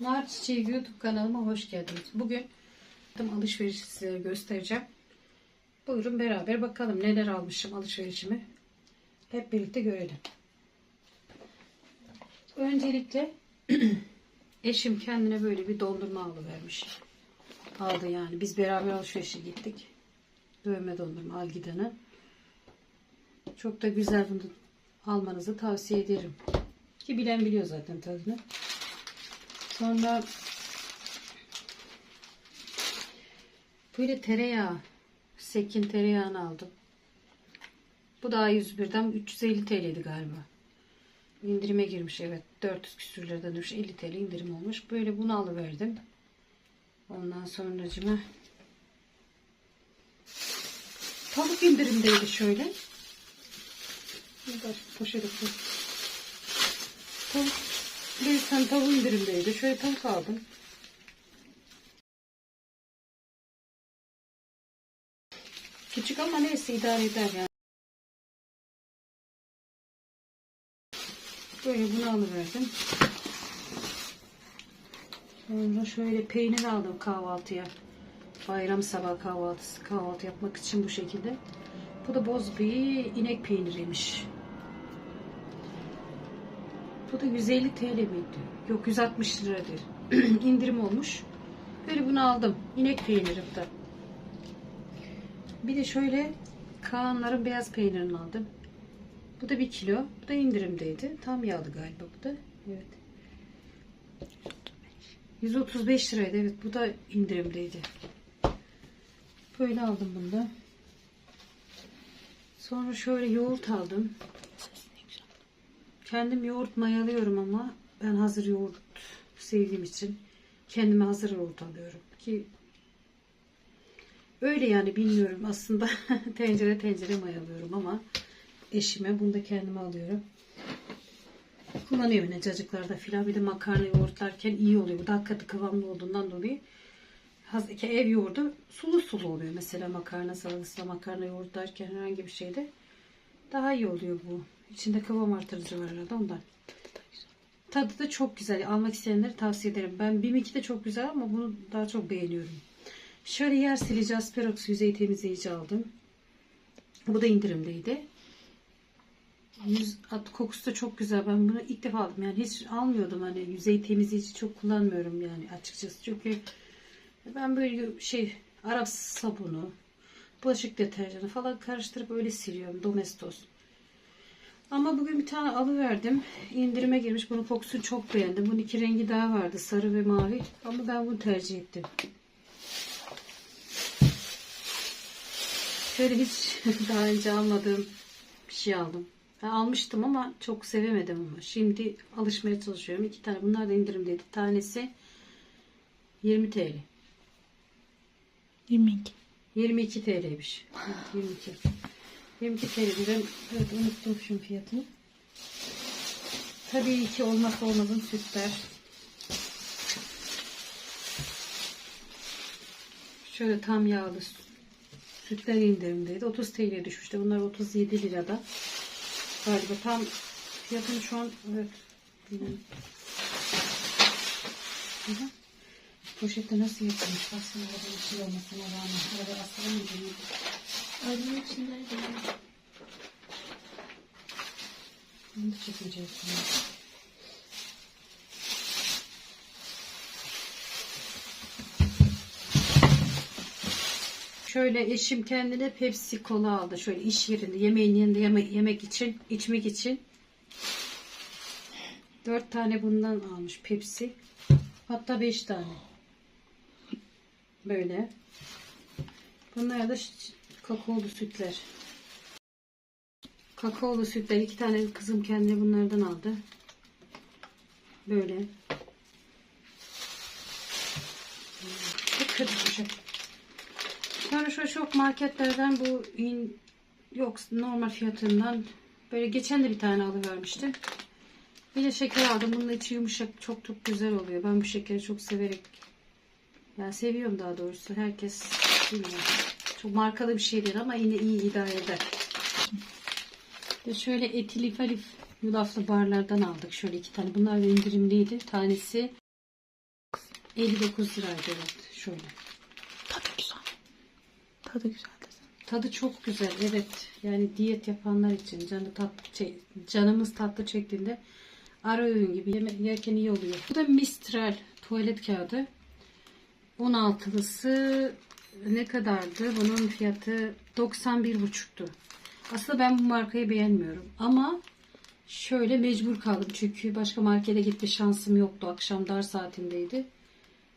Nar Çiçeği YouTube kanalıma hoş geldiniz. Bugün alışverişi size göstereceğim. Buyurun beraber bakalım neler almışım alışverişimi. Hep birlikte görelim. Öncelikle eşim kendine böyle bir dondurma alıvermiş. Aldı yani. Biz beraber alışverişe gittik. Dövme dondurma Algidan'ı. Çok da güzel bunu almanızı tavsiye ederim. Ki bilen biliyor zaten tadını. Sonra böyle tereyağı, sekin tereyağını aldım. Bu da 101'den 350 TL'ydi galiba. İndirime girmiş evet. 400 küsürlerden düşmüş 50 TL indirim olmuş. Böyle bunu alıverdim. Ondan sonra cime tavuk indirimdeydi şöyle. Koy. Tavuk bir tane tavuk indirimdeydi. Şöyle tavuk aldım. Küçük ama neyse idare eder yani. Böyle bunu alıverdim. Sonra şöyle peynir aldım kahvaltıya. Bayram sabah kahvaltısı kahvaltı yapmak için bu şekilde. Bu da boz bir inek peyniriymiş. Bu da 150 TL miydi? Yok 160 liradır. İndirim olmuş. Böyle bunu aldım. İnek peyniri da. Bir de şöyle Kaanların beyaz peynirini aldım. Bu da 1 kilo. Bu da indirimdeydi. Tam yağlı galiba bu da. Evet. 135 liraydı. Evet bu da indirimdeydi. Böyle aldım bunu da. Sonra şöyle yoğurt aldım. Kendim yoğurt mayalıyorum ama ben hazır yoğurt sevdiğim için kendime hazır yoğurt alıyorum ki öyle yani bilmiyorum aslında tencere tencere mayalıyorum ama eşime bunu da kendime alıyorum. Kullanıyorum yine cacıklarda filan bir de makarna yoğurtlarken iyi oluyor. Bu katı kıvamlı olduğundan dolayı ev yoğurdu sulu sulu oluyor. Mesela makarna salatası, makarna yoğurtlarken herhangi bir şeyde daha iyi oluyor bu. İçinde kıvam artırıcı var arada ondan. Tadı da çok güzel. Almak isteyenleri tavsiye ederim. Ben BİM2 de çok güzel ama bunu daha çok beğeniyorum. Şöyle yer silici Asperox yüzey temizleyici aldım. Bu da indirimdeydi. Yüz at kokusu da çok güzel. Ben bunu ilk defa aldım. Yani hiç almıyordum hani yüzey temizleyici çok kullanmıyorum yani açıkçası. Çünkü ben böyle şey Arap sabunu, bulaşık deterjanı falan karıştırıp öyle siliyorum. Domestos. Ama bugün bir tane alıverdim. İndirime girmiş. Bunun kokusunu çok beğendim. Bunun iki rengi daha vardı. Sarı ve mavi. Ama ben bunu tercih ettim. Şöyle hiç daha önce almadığım bir şey aldım. Ben almıştım ama çok sevemedim ama. Şimdi alışmaya çalışıyorum. İki tane. Bunlar da indirimdeydi. Tanesi 20 TL. 22. 22 TL'ymiş. Evet, 22. 22 TL. Ben evet, unuttum şunun fiyatını. Tabii ki olmazsa olmazın sütler. Şöyle tam yağlı sütler indirimdeydi. 30 TL düşmüştü. Bunlar 37 lirada. Galiba tam fiyatını şu an evet. bilmiyorum. Poşette nasıl yapılmış? Aslında bir şey olmasına rağmen. Arada aslında Aydın içindeydi. Bunu da çekeceğiz. şimdi. Şöyle eşim kendine Pepsi kola aldı. Şöyle iş yerinde yemeğin yanında yeme yemek için, içmek için. Dört tane bundan almış Pepsi. Hatta beş tane. Böyle. Bunlar da kakaolu sütler. Kakaolu sütler. iki tane kızım kendine bunlardan aldı. Böyle. Çok kötü bir şey. Sonra şu çok marketlerden bu in, yok normal fiyatından böyle geçen de bir tane alıvermiştim. Bir de şeker aldım. Bunun içi yumuşak. Çok çok güzel oluyor. Ben bu şekeri çok severek yani seviyorum daha doğrusu. Herkes bilmiyorum. Çok markalı bir şey değil ama yine iyi idare eder. Ve şöyle etilif alif yulaflı barlardan aldık. Şöyle iki tane. Bunlar indirimliydi. Tanesi 59 liraydı evet. Şöyle. Tadı güzel. Tadı güzel dedim. Tadı çok güzel evet. Yani diyet yapanlar için canı tatlı çek- canımız tatlı çektiğinde ara öğün gibi yeme yerken iyi oluyor. Bu da Mistral tuvalet kağıdı. 16'lısı ne kadardı? Bunun fiyatı 91,5'tu. Aslında ben bu markayı beğenmiyorum ama şöyle mecbur kaldım çünkü başka markete gitme şansım yoktu. Akşam dar saatindeydi.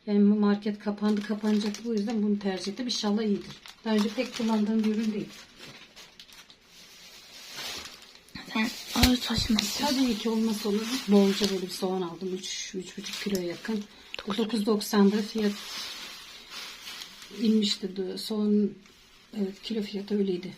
Yani market kapandı kapanacaktı. Bu yüzden bunu tercih ettim. İnşallah iyidir. Daha önce pek kullandığım bir ürün değil. Sen ağır taşıması. Tabii ki olmazsa olur. Bolca böyle bir soğan aldım. 3-3,5 kiloya yakın. 9.90'da fiyat inmişti. Soğan evet, kilo fiyatı öyleydi.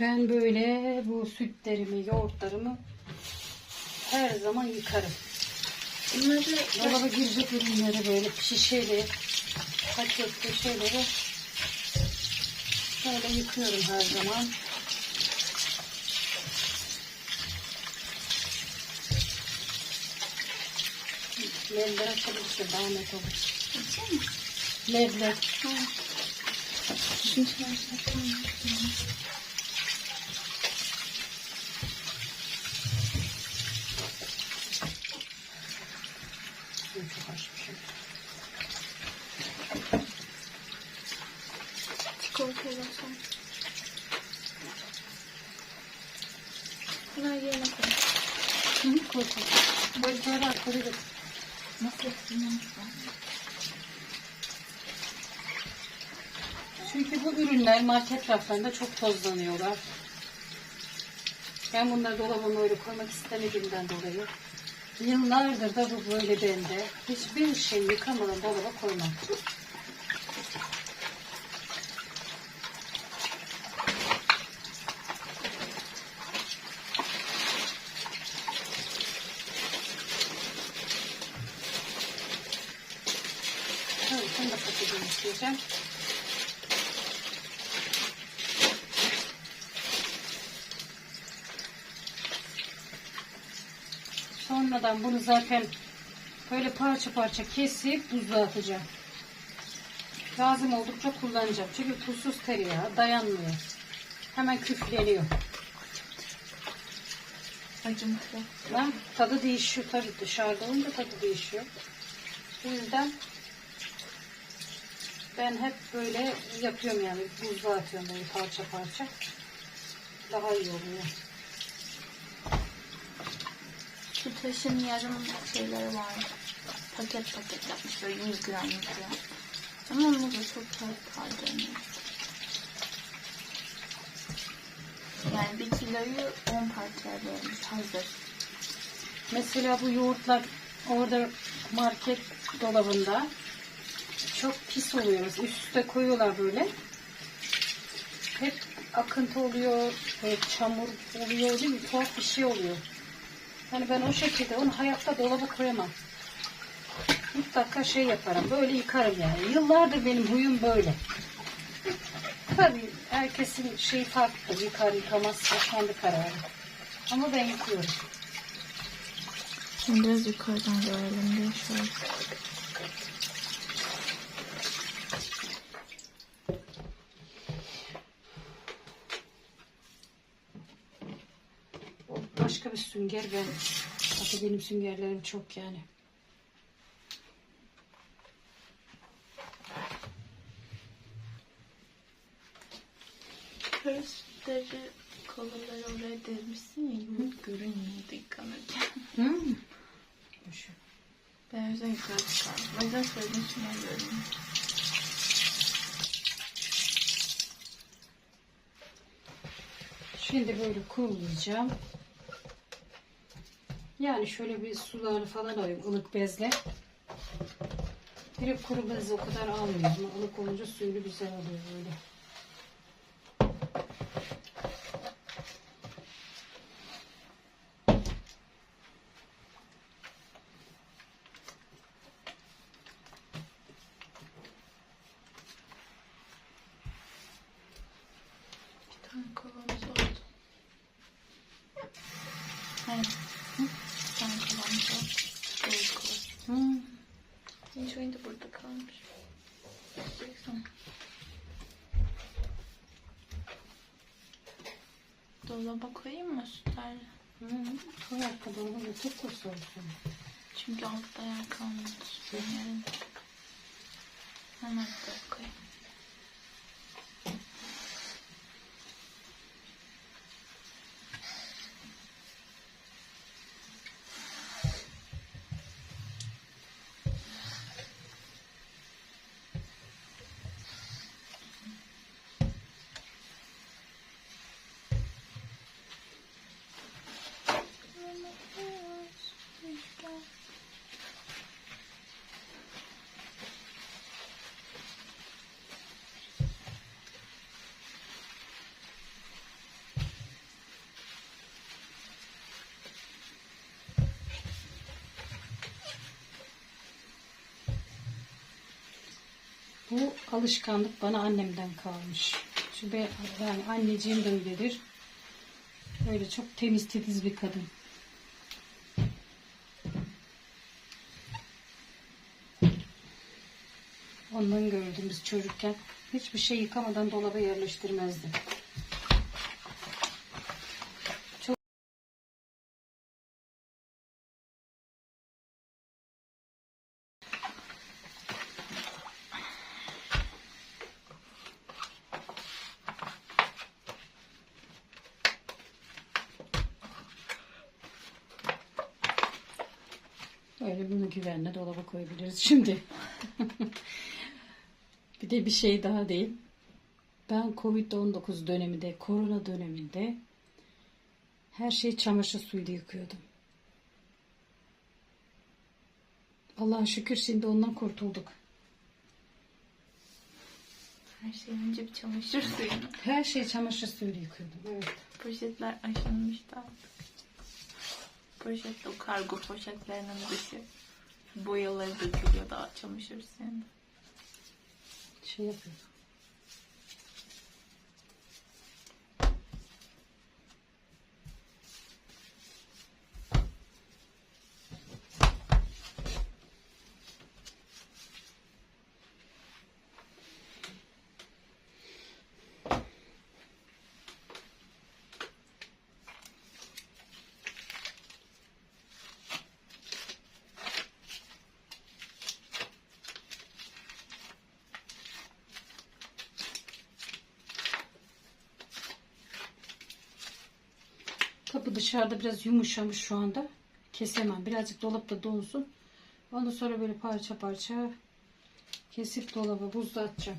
Ben böyle bu sütlerimi, yoğurtlarımı her zaman yıkarım. Bunları Dolaba girecek ürünleri böyle şişeli, paketli şeyleri böyle yıkıyorum her zaman. Açabilirsin daha net olur. Şimdi sen sakın. Çok açmışım. Çikolatayı basam. Bunlar yerine koy. Hı, koy koy. Böyle böyle. Nasıl yapayım? Çünkü bu ürünler market raflarında çok tozlanıyorlar. Ben bunları dolabıma öyle koymak istemediğimden dolayı yıllardır da bu böyle bende. Hiçbir şey yıkamadan dolaba koymam. Evet, bunu da patates isteyeceğim. Sonradan bunu zaten böyle parça parça kesip buzluğa atacağım. Lazım oldukça kullanacağım. Çünkü tuzsuz tereyağı dayanmıyor. Hemen küfleniyor. Acımışlı. Ben tadı değişiyor tabii dışarıda olunca tadı değişiyor. Bu yüzden ben hep böyle yapıyorum yani buzluğa atıyorum böyle parça parça. Daha iyi oluyor. Şu taşın yarım şeyleri var. Paket paket yapmış böyle 100 gram 100 gram. Ama onu da çok harcayamıyor. Yani bir kiloyu 10 parçaya bölmüş hazır. Mesela bu yoğurtlar orada market dolabında çok pis oluyor. Mesela Üst üste koyuyorlar böyle. Hep akıntı oluyor, böyle çamur oluyor değil mi? Tuhaf bir şey oluyor. Yani ben o şekilde onu hayatta dolaba koyamam. Mutlaka şey yaparım. Böyle yıkarım yani. Yıllardır benim huyum böyle. Tabii herkesin şeyi farklı. Yıkar yıkamaz kendi kararı. Ama ben yıkıyorum. Şimdi biraz yukarıdan görelim diye şöyle. Başka bir sünger ben. Hatta benim süngerlerim çok yani. Pörsleri kolaları oraya dizmişsin ya yumruk görünmüyordu yıkanırken. Hı? Şu. Ben o yüzden yukarı çıkardım. O yüzden söyledim şuna görünüyor. Şimdi böyle kurulayacağım. Yani şöyle bir sularını falan alayım ılık bezle. Direkt kuru bezle o kadar almıyorum. Ilık olunca suyunu güzel oluyor böyle. tane kovamız oldu. Hayır. Hı? Bir tane kovamız oldu. Dolu kova. Hı. Enjoy'un da burada kalmış. Baksana. Dolaba koyayım mı sütler? Hı. Koy arkada onu götür olsun. Çünkü altta yer kalmadı. Hemen dolaba koyayım. Bu alışkanlık bana annemden kalmış. Be, yani anneciğim de öyledir. Öyle çok temiz titiz bir kadın. Ondan gördüm biz çocukken. Hiçbir şey yıkamadan dolaba yerleştirmezdi. Öyle bunu güvenle dolaba koyabiliriz şimdi. bir de bir şey daha değil. Ben Covid-19 döneminde, korona döneminde her şeyi çamaşır suyuyla yıkıyordum. Allah'a şükür şimdi ondan kurtulduk. Her şey önce bir çamaşır suyunu. Her şeyi çamaşır suyuyla yıkıyordum. Evet. Poşetler aşınmıştı artık. Poşet o kargo poşetlerinin dışı. Boyaları dökülüyor daha çamaşır suyunda. Şey yapıyordum. Dışarıda biraz yumuşamış şu anda. Kesemem. Birazcık dolapta donsun. Ondan sonra böyle parça parça kesip dolaba buzda atacağım.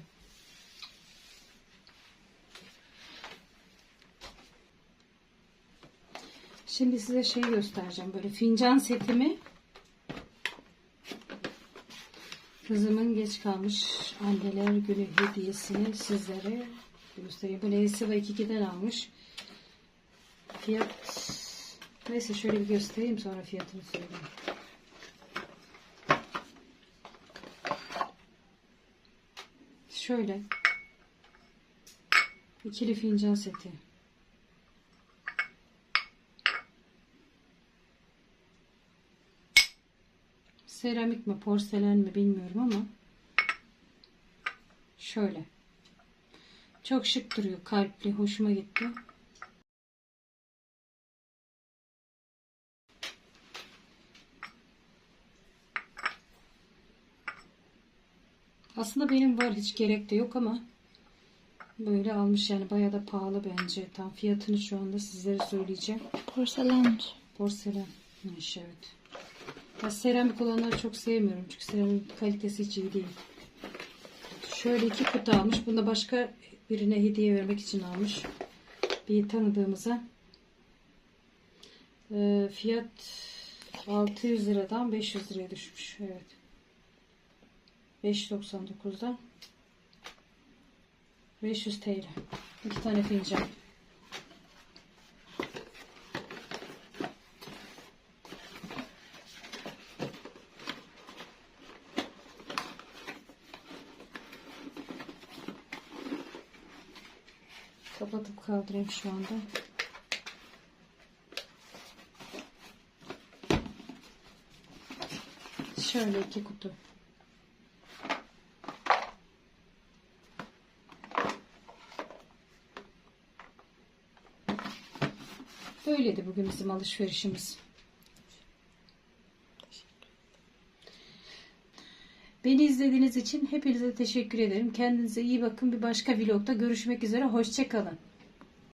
Şimdi size şey göstereceğim. Böyle fincan setimi kızımın geç kalmış anneler günü hediyesini sizlere göstereyim. Bu Neyse 22'den almış. Fiyat neyse şöyle bir göstereyim sonra fiyatını söyleyeyim. Şöyle ikili fincan seti. Seramik mi porselen mi bilmiyorum ama şöyle. Çok şık duruyor. Kalpli. Hoşuma gitti. Aslında benim var hiç gerek de yok ama böyle almış yani bayağı da pahalı bence. Tam fiyatını şu anda sizlere söyleyeceğim. Porselen. Porselen. Evet. Ben seramik olanları çok sevmiyorum çünkü seramik kalitesi hiç iyi değil. Şöyle iki kutu almış. Bunu da başka birine hediye vermek için almış. Bir tanıdığımıza. Ee, fiyat 600 liradan 500 liraya düşmüş. Evet. 5.99'dan 500 TL. İki tane fincan. Kapatıp kaldı. kaldırayım şu anda. Şöyle iki kutu. Böyleydi bugün bizim alışverişimiz. Beni izlediğiniz için hepinize teşekkür ederim. Kendinize iyi bakın. Bir başka vlogda görüşmek üzere. Hoşçakalın.